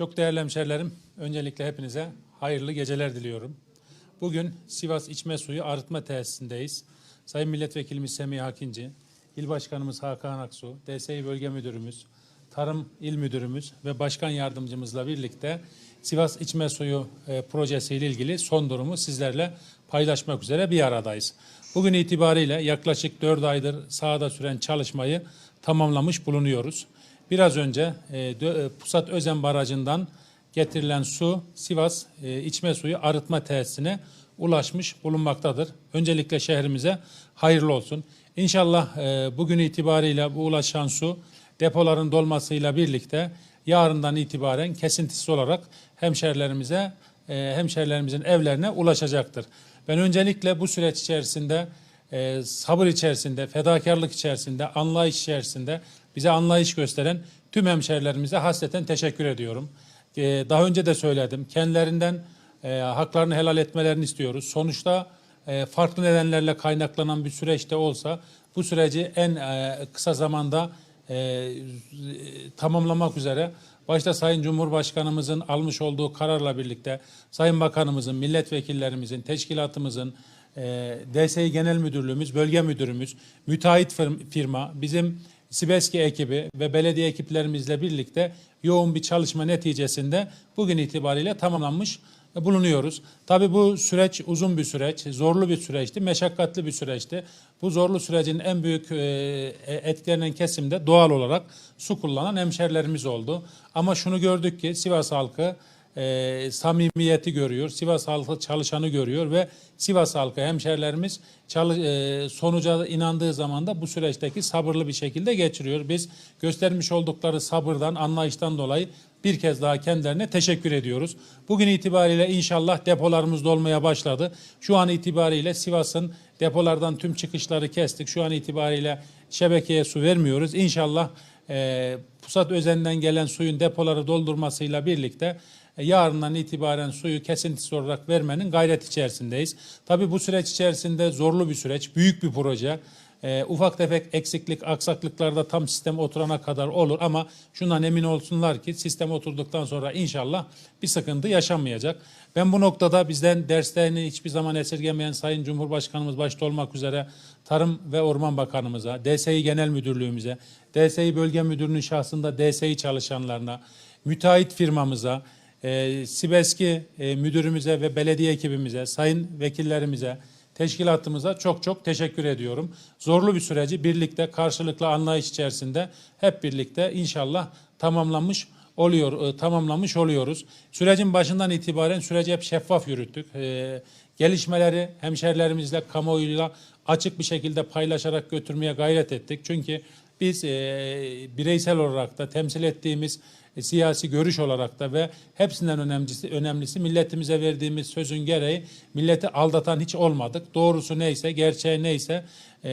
Çok değerli hemşerilerim, öncelikle hepinize hayırlı geceler diliyorum. Bugün Sivas İçme Suyu Arıtma Tesisindeyiz. Sayın Milletvekilimiz Semih Hakinci, İl Başkanımız Hakan Aksu, DSİ Bölge Müdürümüz, Tarım İl Müdürümüz ve Başkan Yardımcımızla birlikte Sivas İçme Suyu e, projesiyle ilgili son durumu sizlerle paylaşmak üzere bir aradayız. Bugün itibariyle yaklaşık 4 aydır sahada süren çalışmayı tamamlamış bulunuyoruz. Biraz önce e, e, Pusat Özen Barajı'ndan getirilen su Sivas e, içme suyu arıtma tesisine ulaşmış bulunmaktadır. Öncelikle şehrimize hayırlı olsun. İnşallah bugün itibariyle bu ulaşan su depoların dolmasıyla birlikte yarından itibaren kesintisiz olarak hemşerilerimize e, hemşerilerimizin evlerine ulaşacaktır. Ben öncelikle bu süreç içerisinde sabır içerisinde, fedakarlık içerisinde, anlayış içerisinde bize anlayış gösteren tüm hemşerilerimize hasreten teşekkür ediyorum. E, daha önce de söyledim. Kendilerinden e, haklarını helal etmelerini istiyoruz. Sonuçta e, farklı nedenlerle kaynaklanan bir süreçte olsa bu süreci en e, kısa zamanda tamamlamak üzere başta Sayın Cumhurbaşkanımızın almış olduğu kararla birlikte Sayın Bakanımızın, milletvekillerimizin, teşkilatımızın, DSİ Genel Müdürlüğümüz, Bölge Müdürümüz, müteahhit fir- firma, bizim Sibeski ekibi ve belediye ekiplerimizle birlikte yoğun bir çalışma neticesinde bugün itibariyle tamamlanmış bulunuyoruz. Tabii bu süreç uzun bir süreç, zorlu bir süreçti, meşakkatli bir süreçti. Bu zorlu sürecin en büyük e, etkilenen kesimde doğal olarak su kullanan hemşerilerimiz oldu. Ama şunu gördük ki Sivas halkı e, samimiyeti görüyor, Sivas halkı çalışanı görüyor ve Sivas halkı hemşerilerimiz çalı- e, sonuca inandığı zaman da bu süreçteki sabırlı bir şekilde geçiriyor. Biz göstermiş oldukları sabırdan, anlayıştan dolayı bir kez daha kendilerine teşekkür ediyoruz. Bugün itibariyle inşallah depolarımız dolmaya başladı. Şu an itibariyle Sivas'ın depolardan tüm çıkışları kestik. Şu an itibariyle şebekeye su vermiyoruz. İnşallah e, Pusat Özen'den gelen suyun depoları doldurmasıyla birlikte yarından itibaren suyu kesintisiz olarak vermenin gayret içerisindeyiz. Tabii bu süreç içerisinde zorlu bir süreç, büyük bir proje. E, ufak tefek eksiklik, aksaklıklarda tam sistem oturana kadar olur ama şundan emin olsunlar ki sistem oturduktan sonra inşallah bir sıkıntı yaşanmayacak. Ben bu noktada bizden derslerini hiçbir zaman esirgemeyen Sayın Cumhurbaşkanımız başta olmak üzere Tarım ve Orman Bakanımıza, DSİ Genel Müdürlüğümüze, DSİ Bölge Müdürlüğü'nün şahsında DSİ çalışanlarına, müteahhit firmamıza, e, Sibeski e, müdürümüze ve belediye ekibimize, sayın vekillerimize, teşkilatımıza çok çok teşekkür ediyorum. Zorlu bir süreci birlikte karşılıklı anlayış içerisinde hep birlikte inşallah tamamlanmış oluyor, e, tamamlamış oluyoruz. Sürecin başından itibaren süreci hep şeffaf yürüttük. E, gelişmeleri hemşerilerimizle, kamuoyuyla açık bir şekilde paylaşarak götürmeye gayret ettik. Çünkü biz e, bireysel olarak da temsil ettiğimiz e, siyasi görüş olarak da ve hepsinden önemlisi, önemlisi milletimize verdiğimiz sözün gereği milleti aldatan hiç olmadık. Doğrusu neyse, gerçeği neyse e,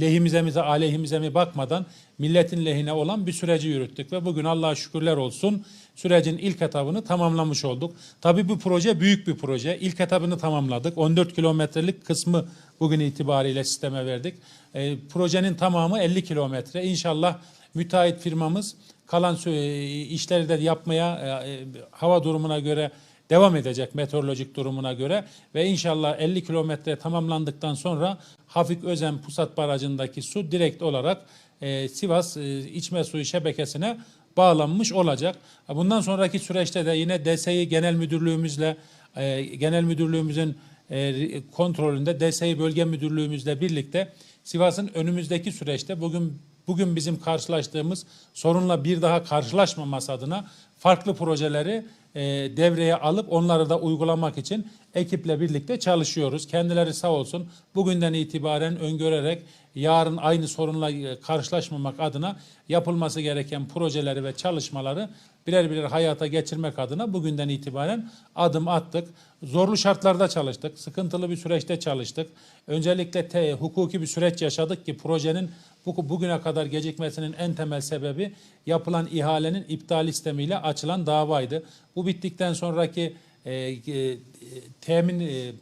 lehimize mi aleyhimize mi bakmadan milletin lehine olan bir süreci yürüttük ve bugün Allah'a şükürler olsun sürecin ilk etabını tamamlamış olduk. Tabii bu proje büyük bir proje. İlk etabını tamamladık. 14 kilometrelik kısmı bugün itibariyle sisteme verdik. E, projenin tamamı 50 kilometre. İnşallah müteahhit firmamız kalan sü- işleri de yapmaya e, e, hava durumuna göre devam edecek meteorolojik durumuna göre ve inşallah 50 kilometre tamamlandıktan sonra Hafik Özen Pusat Barajı'ndaki su direkt olarak e, Sivas e, içme suyu şebekesine bağlanmış olacak. Bundan sonraki süreçte de yine DSİ Genel Müdürlüğümüzle e, Genel Müdürlüğümüzün e, kontrolünde DSİ Bölge Müdürlüğümüzle birlikte Sivas'ın önümüzdeki süreçte bugün bugün bizim karşılaştığımız sorunla bir daha karşılaşmaması adına farklı projeleri e, devreye alıp onları da uygulamak için ekiple birlikte çalışıyoruz. Kendileri sağ olsun bugünden itibaren öngörerek yarın aynı sorunla e, karşılaşmamak adına yapılması gereken projeleri ve çalışmaları birer birer hayata geçirmek adına bugünden itibaren adım attık. Zorlu şartlarda çalıştık, sıkıntılı bir süreçte çalıştık. Öncelikle te, hukuki bir süreç yaşadık ki projenin bu, bugüne kadar gecikmesinin en temel sebebi yapılan ihalenin iptal istemiyle açılan davaydı. Bu bittikten sonraki e, e, temin e,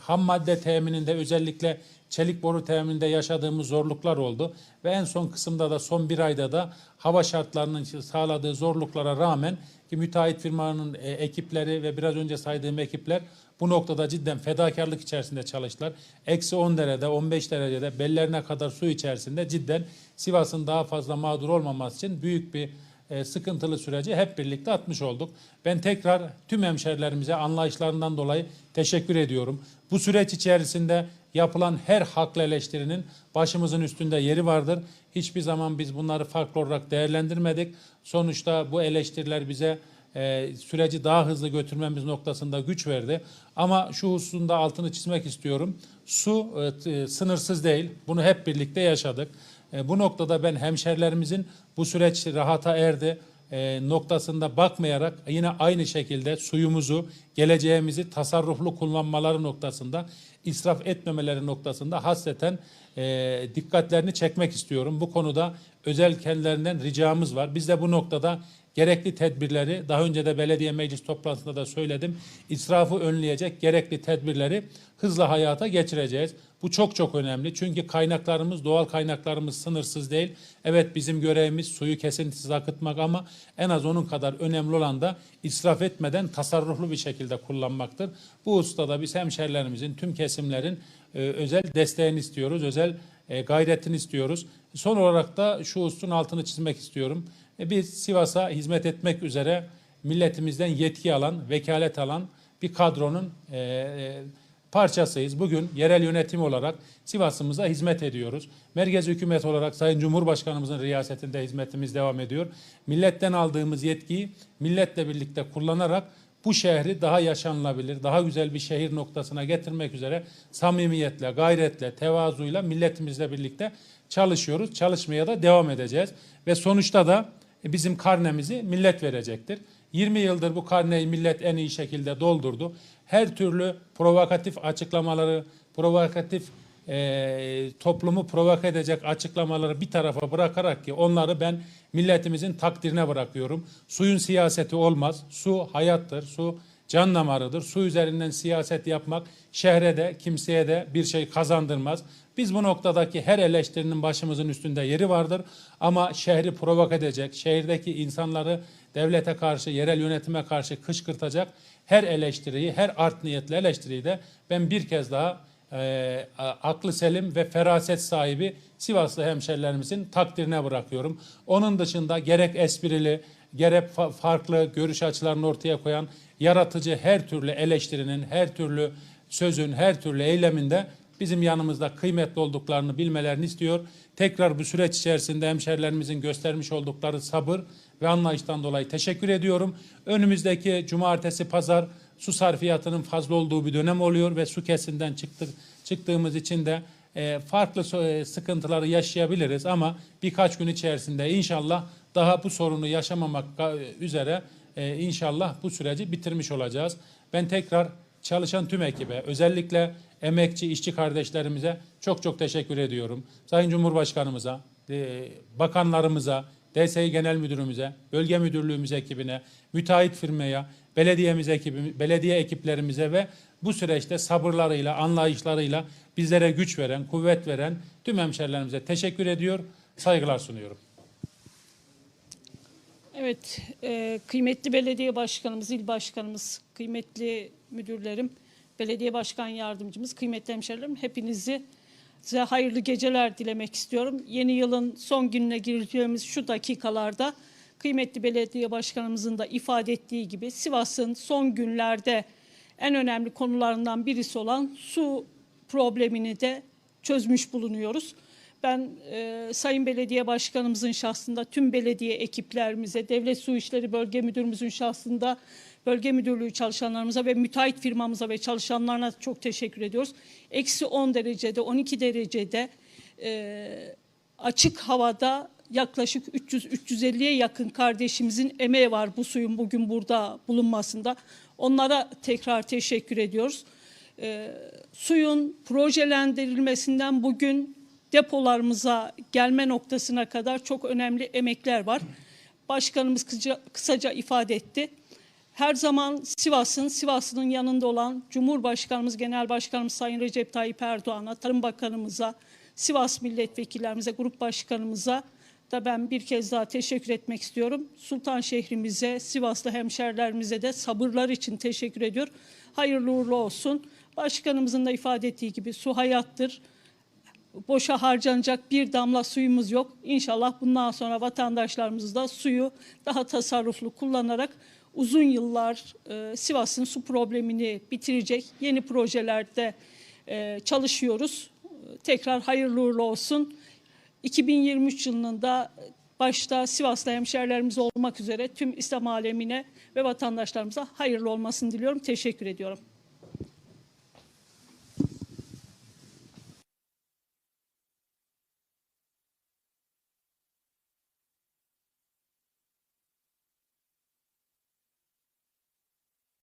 ham madde temininde özellikle çelik boru temininde yaşadığımız zorluklar oldu ve en son kısımda da son bir ayda da hava şartlarının sağladığı zorluklara rağmen Ki müteahhit firmanın e, ekipleri ve biraz önce saydığım ekipler bu noktada cidden fedakarlık içerisinde çalıştılar. Eksi 10 derecede, 15 derecede bellerine kadar su içerisinde cidden Sivas'ın daha fazla mağdur olmaması için büyük bir e, sıkıntılı süreci hep birlikte atmış olduk. Ben tekrar tüm hemşerilerimize anlayışlarından dolayı teşekkür ediyorum. Bu süreç içerisinde yapılan her haklı eleştirinin başımızın üstünde yeri vardır. Hiçbir zaman biz bunları farklı olarak değerlendirmedik. Sonuçta bu eleştiriler bize e, süreci daha hızlı götürmemiz noktasında güç verdi. Ama şu hususunda altını çizmek istiyorum. Su e, t- sınırsız değil. Bunu hep birlikte yaşadık. E, bu noktada ben hemşerilerimizin bu süreç rahata erdi e, noktasında bakmayarak yine aynı şekilde suyumuzu, geleceğimizi tasarruflu kullanmaları noktasında, israf etmemeleri noktasında hasreten e, dikkatlerini çekmek istiyorum. Bu konuda özel kendilerinden ricamız var. Biz de bu noktada gerekli tedbirleri daha önce de belediye meclis toplantısında da söyledim. İsrafı önleyecek gerekli tedbirleri hızla hayata geçireceğiz. Bu çok çok önemli. Çünkü kaynaklarımız, doğal kaynaklarımız sınırsız değil. Evet bizim görevimiz suyu kesintisiz akıtmak ama en az onun kadar önemli olan da israf etmeden tasarruflu bir şekilde kullanmaktır. Bu husustada biz hemşerilerimizin, tüm kesimlerin e, özel desteğini istiyoruz, özel e, gayretini istiyoruz. Son olarak da şu hususun altını çizmek istiyorum. E, Biz Sivas'a hizmet etmek üzere milletimizden yetki alan, vekalet alan bir kadronun e, e, parçasıyız. Bugün yerel yönetim olarak Sivas'ımıza hizmet ediyoruz. Merkez hükümet olarak Sayın Cumhurbaşkanımızın riyasetinde hizmetimiz devam ediyor. Milletten aldığımız yetkiyi milletle birlikte kullanarak bu şehri daha yaşanılabilir, daha güzel bir şehir noktasına getirmek üzere samimiyetle, gayretle, tevazuyla milletimizle birlikte çalışıyoruz. Çalışmaya da devam edeceğiz. Ve sonuçta da bizim karnemizi millet verecektir. 20 yıldır bu karneyi millet en iyi şekilde doldurdu. Her türlü provokatif açıklamaları, provokatif e, toplumu provoke edecek açıklamaları bir tarafa bırakarak ki onları ben milletimizin takdirine bırakıyorum. Suyun siyaseti olmaz. Su hayattır. Su can damarıdır. Su üzerinden siyaset yapmak şehre de kimseye de bir şey kazandırmaz. Biz bu noktadaki her eleştirinin başımızın üstünde yeri vardır. Ama şehri provoke edecek, şehirdeki insanları devlete karşı, yerel yönetime karşı kışkırtacak her eleştiriyi, her art niyetli eleştiriyi de ben bir kez daha e, aklı selim ve feraset sahibi Sivaslı hemşerilerimizin takdirine bırakıyorum. Onun dışında gerek esprili, gerek fa- farklı görüş açılarını ortaya koyan yaratıcı her türlü eleştirinin, her türlü sözün, her türlü eyleminde bizim yanımızda kıymetli olduklarını bilmelerini istiyor. Tekrar bu süreç içerisinde hemşerilerimizin göstermiş oldukları sabır ve anlayıştan dolayı teşekkür ediyorum. Önümüzdeki cumartesi, pazar su sarfiyatının fazla olduğu bir dönem oluyor ve su kesinden çıktık, çıktığımız için de e, farklı e, sıkıntıları yaşayabiliriz ama birkaç gün içerisinde inşallah daha bu sorunu yaşamamak üzere e, inşallah bu süreci bitirmiş olacağız. Ben tekrar çalışan tüm ekibe, özellikle emekçi, işçi kardeşlerimize çok çok teşekkür ediyorum. Sayın Cumhurbaşkanımıza, e, bakanlarımıza, DSİ Genel Müdürümüze, Bölge Müdürlüğümüz ekibine, müteahhit firmaya, belediyemiz ekibi, belediye ekiplerimize ve bu süreçte sabırlarıyla, anlayışlarıyla bizlere güç veren, kuvvet veren tüm hemşerilerimize teşekkür ediyor, saygılar sunuyorum. Evet, e, kıymetli belediye başkanımız, il başkanımız, kıymetli müdürlerim, belediye başkan yardımcımız, kıymetli hemşerilerim hepinizi size hayırlı geceler dilemek istiyorum. Yeni yılın son gününe gireceğimiz şu dakikalarda kıymetli belediye başkanımızın da ifade ettiği gibi Sivas'ın son günlerde en önemli konularından birisi olan su problemini de çözmüş bulunuyoruz. Ben e, Sayın Belediye Başkanımızın şahsında tüm belediye ekiplerimize, Devlet Su İşleri Bölge Müdürümüzün şahsında bölge müdürlüğü çalışanlarımıza ve müteahhit firmamıza ve çalışanlarına çok teşekkür ediyoruz. Eksi 10 derecede, 12 derecede e, açık havada yaklaşık 300-350'ye yakın kardeşimizin emeği var bu suyun bugün burada bulunmasında. Onlara tekrar teşekkür ediyoruz. E, suyun projelendirilmesinden bugün depolarımıza gelme noktasına kadar çok önemli emekler var. Başkanımız kısaca, kısaca ifade etti. Her zaman Sivas'ın, Sivas'ın yanında olan Cumhurbaşkanımız, Genel Başkanımız Sayın Recep Tayyip Erdoğan'a, Tarım Bakanımıza, Sivas milletvekillerimize, grup başkanımıza da ben bir kez daha teşekkür etmek istiyorum. Sultan şehrimize, Sivaslı hemşerilerimize de sabırlar için teşekkür ediyor. Hayırlı uğurlu olsun. Başkanımızın da ifade ettiği gibi su hayattır. Boşa harcanacak bir damla suyumuz yok. İnşallah bundan sonra vatandaşlarımız da suyu daha tasarruflu kullanarak uzun yıllar e, Sivas'ın su problemini bitirecek yeni projelerde e, çalışıyoruz. Tekrar hayırlı uğurlu olsun. 2023 yılının da başta Sivaslı hemşerilerimiz olmak üzere tüm İslam alemine ve vatandaşlarımıza hayırlı olmasını diliyorum. Teşekkür ediyorum.